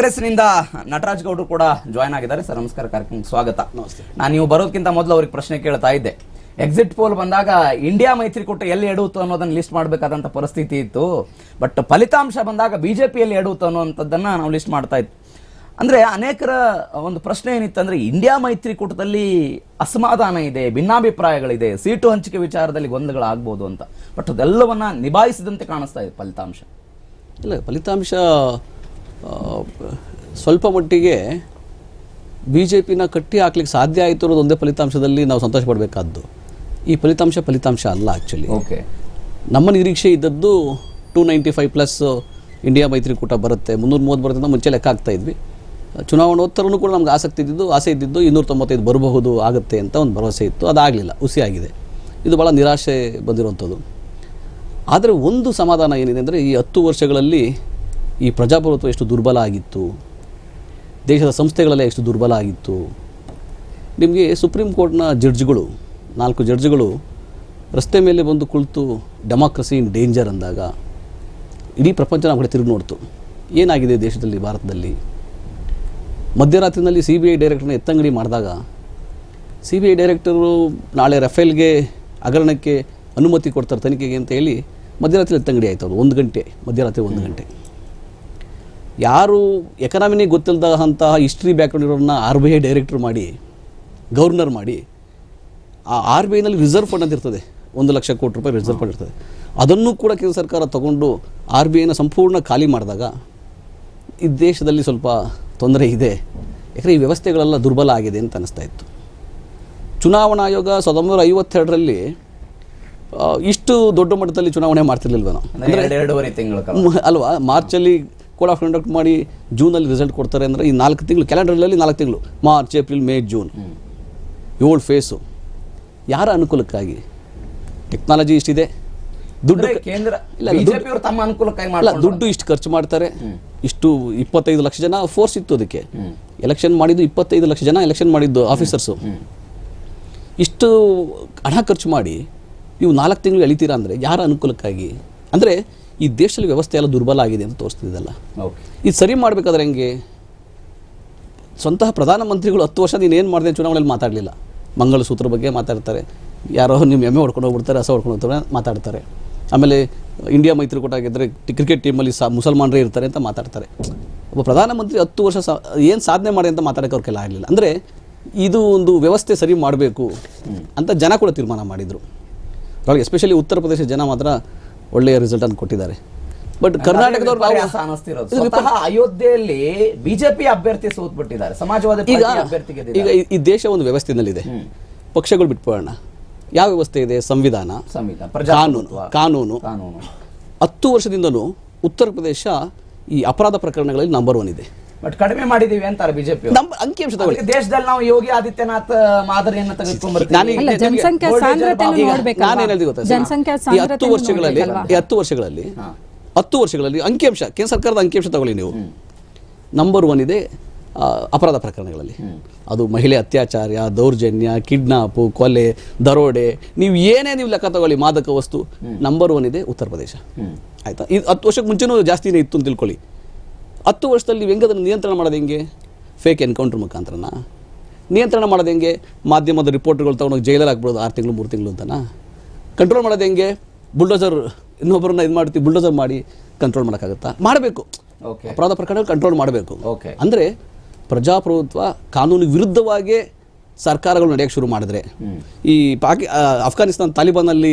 ಕಾಂಗ್ರೆಸ್ನಿಂದ ನಟರಾಜ್ ಗೌಡರು ಕೂಡ ಜಾಯ್ನ್ ಆಗಿದ್ದಾರೆ. ಸರ್ ನಮಸ್ಕಾರ ಕಾರ್ಯಕ್ರಮಕ್ಕೆ ಸ್ವಾಗತ. ನಮಸ್ತೆ. ನಾನು ನೀವು ಬರೋದಕ್ಕಿಂತ ಮೊದಲು ಅವ್ರಿಗೆ ಪ್ರಶ್ನೆ ಕೇಳ್ತಾ ಇದ್ದೆ. ಎಕ್ಸಿಟ್ ಪೋಲ್ ಬಂದಾಗ ಇಂಡಿಯಾ ಮೈತ್ರಿಕೂಟ ಎಲ್ಲಿ ಎಡುತ್ತು ಅನ್ನೋದನ್ನ ಲಿಸ್ಟ್ ಮಾಡಬೇಕಾದಂತ ಪರಿಸ್ಥಿತಿ ಇತ್ತು. ಬಟ್ ಫಲಿತಾಂಶ ಬಂದಾಗ ಬಿಜೆಪಿಯಲ್ಲಿ ಎಡುತ್ತು ಅನ್ನುವಂಥದ್ದನ್ನ ನಾವು ಲಿಸ್ಟ್ ಮಾಡ್ತಾ ಇತ್ತು ಅಂದ್ರೆ ಅನೇಕರ ಒಂದು ಪ್ರಶ್ನೆ ಏನಿತ್ತು ಏನಿತ್ತಂದ್ರೆ ಇಂಡಿಯಾ ಮೈತ್ರಿಕೂಟದಲ್ಲಿ ಅಸಮಾಧಾನ ಇದೆ ಭಿನ್ನಾಭಿಪ್ರಾಯಗಳಿದೆ ಸೀಟು ಹಂಚಿಕೆ ವಿಚಾರದಲ್ಲಿ ಗೊಂದಲಗಳಾಗ್ಬೋದು ಅಂತ. ಬಟ್ ಅದೆಲ್ಲವನ್ನ ನಿಭಾಯಿಸಿದಂತೆ ಕಾಣಿಸ್ತಾ ಇದೆ ಫಲಿತಾಂಶ. ಇಲ್ಲ ಫಲಿತಾಂಶ ಸ್ವಲ್ಪ ಮಟ್ಟಿಗೆ ಬಿ ಜೆ ಪಿನ ಕಟ್ಟಿ ಹಾಕ್ಲಿಕ್ಕೆ ಸಾಧ್ಯ ಆಯಿತು ಅನ್ನೋದು ಒಂದೇ ಫಲಿತಾಂಶದಲ್ಲಿ ನಾವು ಸಂತೋಷ ಪಡಬೇಕಾದ್ದು ಈ ಫಲಿತಾಂಶ ಫಲಿತಾಂಶ ಅಲ್ಲ ಆ್ಯಕ್ಚುಲಿ ಓಕೆ. ನಮ್ಮ ನಿರೀಕ್ಷೆ ಇದ್ದದ್ದು two ninety five plus India ಮೈತ್ರಿಕೂಟ ಬರುತ್ತೆ. ಮುನ್ನೂರ ಮೂವತ್ತು ಬರುತ್ತೆ ಅಂತ ಮುಂಚೆ ಲೆಕ್ಕ ಹಾಕ್ತಾ ಇದ್ವಿ. ಚುನಾವಣೋತ್ತರನೂ ಕೂಡ ನಮ್ಗೆ ಆಸಕ್ತಿ ಇದ್ದಿದ್ದು ಆಸೆ ಇದ್ದಿದ್ದು ಇನ್ನೂರ ತೊಂಬತ್ತೈದು ಬರಬಹುದು ಆಗುತ್ತೆ ಅಂತ ಒಂದು ಭರವಸೆ ಇತ್ತು. ಅದಾಗಲಿಲ್ಲ ಹುಸಿ ಆಗಿದೆ ಇದು ಭಾಳ ನಿರಾಶೆ ಬಂದಿರುವಂಥದ್ದು. ಆದರೆ ಒಂದು ಸಮಾಧಾನ ಏನಿದೆ ಅಂದರೆ ಈ ಹತ್ತು ವರ್ಷಗಳಲ್ಲಿ ಈ ಪ್ರಜಾಪ್ರಭುತ್ವ ಎಷ್ಟು ದುರ್ಬಲ ಆಗಿತ್ತು? ದೇಶದ ಸಂಸ್ಥೆಗಳೆಲ್ಲ ಎಷ್ಟು ದುರ್ಬಲ ಆಗಿತ್ತು? ನಿಮಗೆ ಸುಪ್ರೀಂ ಕೋರ್ಟ್ನ ಜಡ್ಜ್ಗಳು ನಾಲ್ಕು ಜಡ್ಜ್ಗಳು ರಸ್ತೆ ಮೇಲೆ ಬಂದು ಕುಳಿತು ಡೆಮಾಕ್ರಸಿ ಇನ್ ಡೇಂಜರ್ ಅಂದಾಗ ಇಡೀ ಪ್ರಪಂಚ ನಮ್ಮ ಕಡೆ ತಿರುಗಿ ನೋಡ್ತು. ಏನಾಗಿದೆ ದೇಶದಲ್ಲಿ, ಭಾರತದಲ್ಲಿ? ಮಧ್ಯರಾತ್ರಿನಲ್ಲಿ ಸಿ ಬಿ ಐ ಡೈರೆಕ್ಟರ್ನ ಎತ್ತಂಗಡಿ ಮಾಡಿದಾಗ ಸಿ ಬಿ ಐ ಡೈರೆಕ್ಟರು ನಾಳೆ ರಫೇಲ್ಗೆ ಹಗರಣಕ್ಕೆ ಅನುಮತಿ ಕೊಡ್ತಾರೆ ತನಿಖೆಗೆ ಅಂತ ಹೇಳಿ ಮಧ್ಯರಾತ್ರಿ ಎತ್ತಂಗಡಿ ಆಯಿತು ಅದು, ಒಂದು ಗಂಟೆ, ಮಧ್ಯರಾತ್ರಿ ಒಂದು ಗಂಟೆ. ಯಾರು ಎಕನಾಮಿನೇ ಗೊತ್ತಿಲ್ಲದಂತಹ ಹಿಸ್ಟ್ರಿ ಬ್ಯಾಕ್ಗ್ರೌಂಡ್ ಇರೋರನ್ನ ಆರ್ ಬಿ ಐ ಡೈರೆಕ್ಟ್ರ್ ಮಾಡಿ ಗವರ್ನರ್ ಮಾಡಿ ಆ ಆರ್ ಬಿ ಐನಲ್ಲಿ ರಿಸರ್ವ್ ಫಂಡ್ ಅಂತ ಇರ್ತದೆ. ಒಂದು ಲಕ್ಷ ಕೋಟಿ ರೂಪಾಯಿ ರಿಸರ್ವ್ ಫಂಡ್ ಇರ್ತದೆ. ಅದನ್ನು ಕೂಡ ಕೇಂದ್ರ ಸರ್ಕಾರ ತಗೊಂಡು ಆರ್ ಬಿ ಐನ ಸಂಪೂರ್ಣ ಖಾಲಿ ಮಾಡಿದಾಗ ಈ ದೇಶದಲ್ಲಿ ಸ್ವಲ್ಪ ತೊಂದರೆ ಇದೆ. ಯಾಕಂದರೆ ಈ ವ್ಯವಸ್ಥೆಗಳೆಲ್ಲ ದುರ್ಬಲ ಆಗಿದೆ ಅಂತ ಅನಿಸ್ತಾ ಇತ್ತು. ಚುನಾವಣಾ ಆಯೋಗ ಸಾವಿರದ ಒಂಬೈನೂರ ಐವತ್ತೆರಡರಲ್ಲಿ ಇಷ್ಟು ದೊಡ್ಡ ಮಟ್ಟದಲ್ಲಿ ಚುನಾವಣೆ ಮಾಡ್ತಿರ್ಲಿಲ್ವ ನಾವು ಎರಡೂವರೆ ತಿಂಗಳು ಅಲ್ವಾ? ಮಾರ್ಚಲ್ಲಿ ಕೋಡ್ ಆಫ್ ಕಂಡಕ್ಟ್ ಮಾಡಿ ಜೂನಲ್ಲಿ ರಿಸಲ್ಟ್ ಕೊಡ್ತಾರೆ ಅಂದರೆ ಈ ನಾಲ್ಕು ತಿಂಗಳು ಕ್ಯಾಲೆಂಡರ್ನಲ್ಲಿ ನಾಲ್ಕು ತಿಂಗಳು ಮಾರ್ಚ್ ಏಪ್ರಿಲ್ ಮೇ ಜೂನ್. ಏಳು ಫೇಸು ಯಾರ ಅನುಕೂಲಕ್ಕಾಗಿ? ಟೆಕ್ನಾಲಜಿ ಇಷ್ಟಿದೆ. ದುಡ್ಡು ಕೇಂದ್ರ ಇಲ್ಲ, ತಮ್ಮ ಅನುಕೂಲಕ್ಕಾಗಿ ಮಾಡಲ್ಲ ದುಡ್ಡು ಇಷ್ಟು ಖರ್ಚು ಮಾಡ್ತಾರೆ. ಇಷ್ಟು ಇಪ್ಪತ್ತೈದು ಲಕ್ಷ ಜನ ಫೋರ್ಸ್ ಇತ್ತು ಅದಕ್ಕೆ. ಎಲೆಕ್ಷನ್ ಮಾಡಿದ್ದು ಇಪ್ಪತ್ತೈದು ಲಕ್ಷ ಜನ ಎಲೆಕ್ಷನ್ ಮಾಡಿದ್ದು ಆಫೀಸರ್ಸು ಇಷ್ಟು ಹಣ ಖರ್ಚು ಮಾಡಿ ನೀವು ನಾಲ್ಕು ತಿಂಗಳು ಎಳಿತೀರಾ ಅಂದರೆ ಯಾರ ಅನುಕೂಲಕ್ಕಾಗಿ? ಅಂದರೆ ಈ ದೇಶದಲ್ಲಿ ವ್ಯವಸ್ಥೆ ಎಲ್ಲ ದುರ್ಬಲ ಆಗಿದೆ ಅಂತ ತೋರಿಸ್ತಿದ್ದಲ್ಲ ಇದು ಸರಿ ಮಾಡಬೇಕಾದ್ರೆ ಹೆಂಗೆ? ಸ್ವಂತಹ ಪ್ರಧಾನಮಂತ್ರಿಗಳು ಹತ್ತು ವರ್ಷ ನೀನು ಏನು ಮಾಡಿದೆ ಚುನಾವಣೆಯಲ್ಲಿ ಮಾತಾಡಲಿಲ್ಲ. ಮಂಗಳಸೂತ್ರ ಬಗ್ಗೆ ಮಾತಾಡ್ತಾರೆ. ಯಾರೋ ನಿಮ್ಮ ಎಮ್ಮೆ ಹೊಡ್ಕೊಂಡು ಹೋಗ್ಬಿಡ್ತಾರೆ ಹಸ ಹೊಡ್ಕೊಂಡು ಹೋಗ್ತಾರೆ ಮಾತಾಡ್ತಾರೆ. ಆಮೇಲೆ ಇಂಡಿಯಾ ಮೈತ್ರಿಕೂಟ ಆಗಿದ್ದರೆ ಕ್ರಿಕೆಟ್ ಟೀಮಲ್ಲಿ ಸಾ ಮುಸಲ್ಮಾನರೇ ಇರ್ತಾರೆ ಅಂತ ಮಾತಾಡ್ತಾರೆ. ಒಬ್ಬ ಪ್ರಧಾನಮಂತ್ರಿ ಹತ್ತು ವರ್ಷ ಸಾ ಏನು ಸಾಧನೆ ಮಾಡಿ ಅಂತ ಮಾತಾಡೋಕೆ ಅವ್ರ ಕೆಲ ಆಗಲಿಲ್ಲ. ಅಂದರೆ ಇದು ಒಂದು ವ್ಯವಸ್ಥೆ ಸರಿ ಮಾಡಬೇಕು ಅಂತ ಜನ ಕೂಡ ತೀರ್ಮಾನ ಮಾಡಿದರು. ಅವ್ರಿಗೆ ಎಸ್ಪೆಷಲಿ ಉತ್ತರ ಪ್ರದೇಶದ ಜನ ಮಾತ್ರ ಒಳ್ಳೆಯ ರಿಸಲ್ಟನ್ನು ಕೊಟ್ಟಿದ್ದಾರೆ. ಬಟ್ ಕರ್ನಾಟಕದವ್ರು ಅಯೋಧ್ಯೆಯಲ್ಲಿ ಬಿಜೆಪಿ ಅಭ್ಯರ್ಥಿ ಸೋತ್ಬಿಟ್ಟಿದ್ದಾರೆ. ಸಮಾಜವಾದಿ ಈಗ ಈಗ ಈ- ದೇಶ ಒಂದು ವ್ಯವಸ್ಥೆನಲ್ಲಿದೆ ಪಕ್ಷಗಳು ಬಿಟ್ಬಿಡೋಣ. ಯಾವ ವ್ಯವಸ್ಥೆ ಇದೆ? ಸಂವಿಧಾನ ಸಂವಿಧಾನ ಕಾನೂನು ಕಾನೂನು. ಕಾನೂನು. ಹತ್ತು ವರ್ಷದಿಂದಲೂ ಉತ್ತರ ಪ್ರದೇಶ ಈ ಅಪರಾಧ ಪ್ರಕರಣಗಳಲ್ಲಿ ನಂಬರ್ ಒನ್ ಇದೆ. ಬಟ್ ಕಡಿಮೆ ಮಾಡಿದೀವಿ ಅಂತಾರೆ ಬಿಜೆಪಿ ನಮ್ಮ ಅಂಕಿಅಂಶ ತಗೊಳ್ಳಿ. ದೇಶದಲ್ಲಿ ನಾವು ಯೋಗಿ ಆದಿತ್ಯನಾಥ್ ಮಾದರಿಯನ್ನು ತೆಗೆದುಕೊಂಡ್ ನಾನು ಅಲ್ಲ ಜನಸಂಖ್ಯಾ ಸಾಂದ್ರತೆಯನ್ನು ಗೊತ್ತಾ ಹತ್ತು ವರ್ಷಗಳಲ್ಲಿ ಈ ಹತ್ತು ವರ್ಷಗಳಲ್ಲಿ ಹತ್ತು ವರ್ಷಗಳಲ್ಲಿ ಅಂಕಿಅಂಶ ಕೇಂದ್ರ ಸರ್ಕಾರದ ಅಂಕಿಅಂಶ ತಗೊಳ್ಳಿ ನೀವು. ನಂಬರ್ ಒನ್ ಇದೆ ಅಪರಾಧ ಪ್ರಕರಣಗಳಲ್ಲಿ. ಅದು ಮಹಿಳೆ ಅತ್ಯಾಚಾರ ದೌರ್ಜನ್ಯ ಕಿಡ್ನಾಪು ಕೊಲೆ ದರೋಡೆ ನೀವು ಏನೇ ನೀವು ಲೆಕ್ಕ ತಗೊಳ್ಳಿ ಮಾದಕ ವಸ್ತು ನಂಬರ್ ಒನ್ ಇದೆ ಉತ್ತರ ಪ್ರದೇಶ. ಆಯ್ತಾ? ಇದು ಹತ್ತು ವರ್ಷಕ್ಕೆ ಮುಂಚೆನೂ ಜಾಸ್ತಿನೇ ಇತ್ತು ಅಂತ ತಿಳ್ಕೊಳ್ಳಿ. ಹತ್ತು ವರ್ಷದಲ್ಲಿ ನೀವು ಹೆಂಗೆ ನಿಯಂತ್ರಣ ಮಾಡೋದು ಹೆಂಗೆ? ಫೇಕ್ ಎನ್ಕೌಂಟ್ರ್ ಮುಖಾಂತರನ? ನಿಯಂತ್ರಣ ಮಾಡೋದು ಹೆಂಗೆ? ಮಾಧ್ಯಮದ ರಿಪೋರ್ಟ್ಗಳು ತೊಗೊಂಡೋಗಿ ಜೈಲಲ್ಲಿ ಹಾಕ್ಬಿಡೋದು ಆರು ತಿಂಗಳು ಮೂರು ತಿಂಗಳು ಅಂತನಾ? ಕಂಟ್ರೋಲ್ ಮಾಡೋದು ಹೆಂಗೆ? ಬುಲ್ಡೋಸರ್ ಇನ್ನೊಬ್ಬರನ್ನ ಇದು ಮಾಡ್ತೀವಿ ಬುಲ್ಡೋಸರ್ ಮಾಡಿ ಕಂಟ್ರೋಲ್ ಮಾಡೋಕ್ಕಾಗುತ್ತಾ? ಮಾಡಬೇಕು. ಓಕೆ ಅಪರಾಧ ಪ್ರಕರಣ ಕಂಟ್ರೋಲ್ ಮಾಡಬೇಕು. ಓಕೆ ಅಂದರೆ ಪ್ರಜಾಪ್ರಭುತ್ವ ಕಾನೂನು ವಿರುದ್ಧವಾಗಿ ಸರ್ಕಾರಗಳು ನಡೆಯೋಕ್ಕೆ ಶುರು ಮಾಡಿದ್ರೆ. ಈ ಪಾಕಿ ಅಫ್ಘಾನಿಸ್ತಾನ್ ತಾಲಿಬಾನಲ್ಲಿ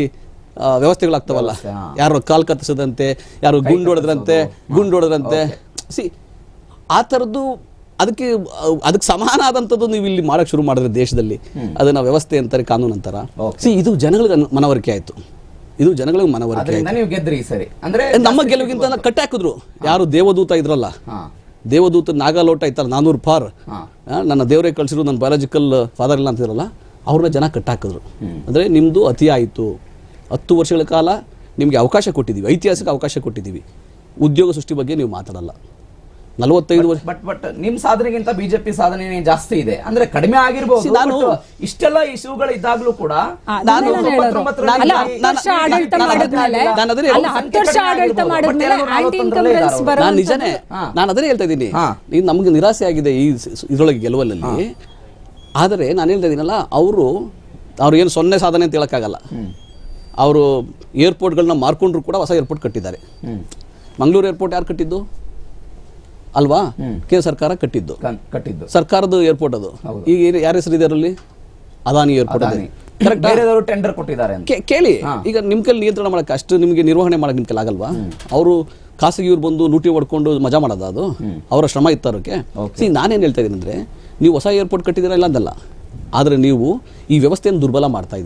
ವ್ಯವಸ್ಥೆಗಳಾಗ್ತಾವಲ್ಲ ವ್ಯವಸ್ಥೆಗಳಾಗ್ತವಲ್ಲ? ವ್ಯವಸ್ಥೆ, ಯಾರು ಕಾಲ್ ಕತ್ತಿಸದಂತೆ ಯಾರು ಗುಂಡು ಹೊಡೆದ್ರಂತೆ ಗುಂಡು ಹೊಡೆದ್ರಂತೆ ಸಿ ಆ ಥರದ್ದು ಅದಕ್ಕೆ ಅದಕ್ಕೆ ಸಮಾನ ಆದಂಥದ್ದು ನೀವು ಇಲ್ಲಿ ಮಾಡಕ್ಕೆ ಶುರು ಮಾಡಿದ್ರೆ ದೇಶದಲ್ಲಿ. ಅದನ್ನ ವ್ಯವಸ್ಥೆ ಅಂತಾರೆ ಕಾನೂನು ಅಂತಾರ. ಸಿ ಇದು ಜನಗಳಿಗೆ ಮನವರಿಕೆ ಆಯಿತು. ಇದು ಜನಗಳಿಗೆ ಮನವರಿಕೆ ಆಯಿತು. ನೀವು ಗೆದ್ರಿ ಈ ಸರಿ. ಅಂದ್ರೆ ನಮ್ಮ ಗೆಲುವಿಗಿಂತ ಕಟ್ಟೆ ಹಾಕಿದ್ರು ಯಾರು ದೇವದೂತ ಇದ್ರಲ್ಲ. ದೇವದೂತ ನಾಗಾಲೋಟ ಇತ್ತಲ್ಲ ನಾನೂರು ಫಾರ್ ನನ್ನ ದೇವರೇ ಕಳಿಸಿರು ನನ್ನ ಬಯಾಲಜಿಕಲ್ ಫಾದರ್ ಇಲ್ಲ ಅಂತಿದ್ರಲ್ಲ ಅವ್ರನ್ನ ಜನ ಕಟ್ಟಾಕಿದ್ರು. ಅಂದರೆ ನಿಮ್ಮದು ಅತಿ ಆಯಿತು. ಹತ್ತು ವರ್ಷಗಳ ಕಾಲ ನಿಮಗೆ ಅವಕಾಶ ಕೊಟ್ಟಿದ್ದೀವಿ ಐತಿಹಾಸಿಕ ಅವಕಾಶ ಕೊಟ್ಟಿದ್ದೀವಿ ಉದ್ಯೋಗ ಸೃಷ್ಟಿ ಬಗ್ಗೆ ನೀವು ಮಾತಾಡಲ್ಲ. ನಲವತ್ತೈದು ವರ್ಷ ಬಟ್ ಬಟ್ ನಿಮ್ ಸಾಧನೆಗಿಂತ ಬಿಜೆಪಿ ಸಾಧನೆ ಜಾಸ್ತಿ ಇದೆ. ಅಂದ್ರೆ ಕಡಿಮೆ ಆಗಿರ್ಬೋದು ನಾನು- ಇಷ್ಟೆಲ್ಲ ಇಶ್ಯೂಗಳು ಇದ್ದಾಗ್ಲೂ ಕೂಡ ನಾನು- ನಿಜನೇ ನಾನು ಅದನ್ನೇ ಹೇಳ್ತಾ ಇದ್ದೀನಿ. ನಮ್ಗೆ ನಿರಾಸೆ ಆಗಿದೆ ಈ ಇದ್ರೊಳಗೆ ಗೆಲುವಲ್ಲಿ. ಆದರೆ ನಾನು ಹೇಳ್ತಾ ಇದ್ದೀನಲ್ಲ ಅವರು ಅವ್ರು ಏನು ಸೊನ್ನೆ ಸಾಧನೆ ಅಂತ ಹೇಳೋಕ್ಕಾಗಲ್ಲ. ಅವರು ಏರ್ಪೋರ್ಟ್ಗಳನ್ನ ಮಾರ್ಕೊಂಡ್ರು ಕೂಡ ಹೊಸ ಏರ್ಪೋರ್ಟ್ ಕಟ್ಟಿದ್ದಾರೆ. ಮಂಗಳೂರು ಏರ್ಪೋರ್ಟ್ ಯಾರು ಕಟ್ಟಿದ್ದು? ಅಲ್ವಾ? ಕೇಂದ್ರ ಸರ್ಕಾರ ಕಟ್ಟಿದ್ದು. ಕಟ್ಟಿದ್ದು. ಸರ್ಕಾರದ ಏರ್ಪೋರ್ಟ್ ಅದು. ಈಗ ಯಾರ ಹೆಸರು ಇದೆ ಅದರಲ್ಲಿ? ಅದಾನಿ ಏರ್ಪೋರ್ಟ್ ಬೇರೆದವರು ಟೆಂಡರ್ ಕೊಟ್ಟಿದ್ದಾರೆ ಕೇಳಿ. ಈಗ ನಿಮ್ ಕೈಲಿ ನಿಯಂತ್ರಣ ಮಾಡಕ್ಕೆ ಅಷ್ಟು ನಿಮಗೆ ನಿರ್ವಹಣೆ ಮಾಡಕ್ಕೆ ನಿಮ್ ಕೈಲಿ ಆಗಲ್ವಾ? ಅವರು ಖಾಸಗಿಯವ್ರು ಬಂದು ಲೂಟಿ ಹೊಡ್ಕೊಂಡು ಮಜಾ ಮಾಡೋದ ಅದು? ಅವರ ಶ್ರಮ ಇತ್ತು ಅದಕ್ಕೆ ಸಿ ನಾನೇನು ಹೇಳ್ತಾ ಇದ್ದೀನಿ ಅಂದ್ರೆ ನೀವು ಹೊಸ ಏರ್ಪೋರ್ಟ್ ಕಟ್ಟಿದ್ದೀರಾ ಇಲ್ಲ ಅಂದಲ್ಲ. ಆದರೆ ನೀವು ಈ ವ್ಯವಸ್ಥೆಯನ್ನು ದುರ್ಬಲ ಮಾಡ್ತಾ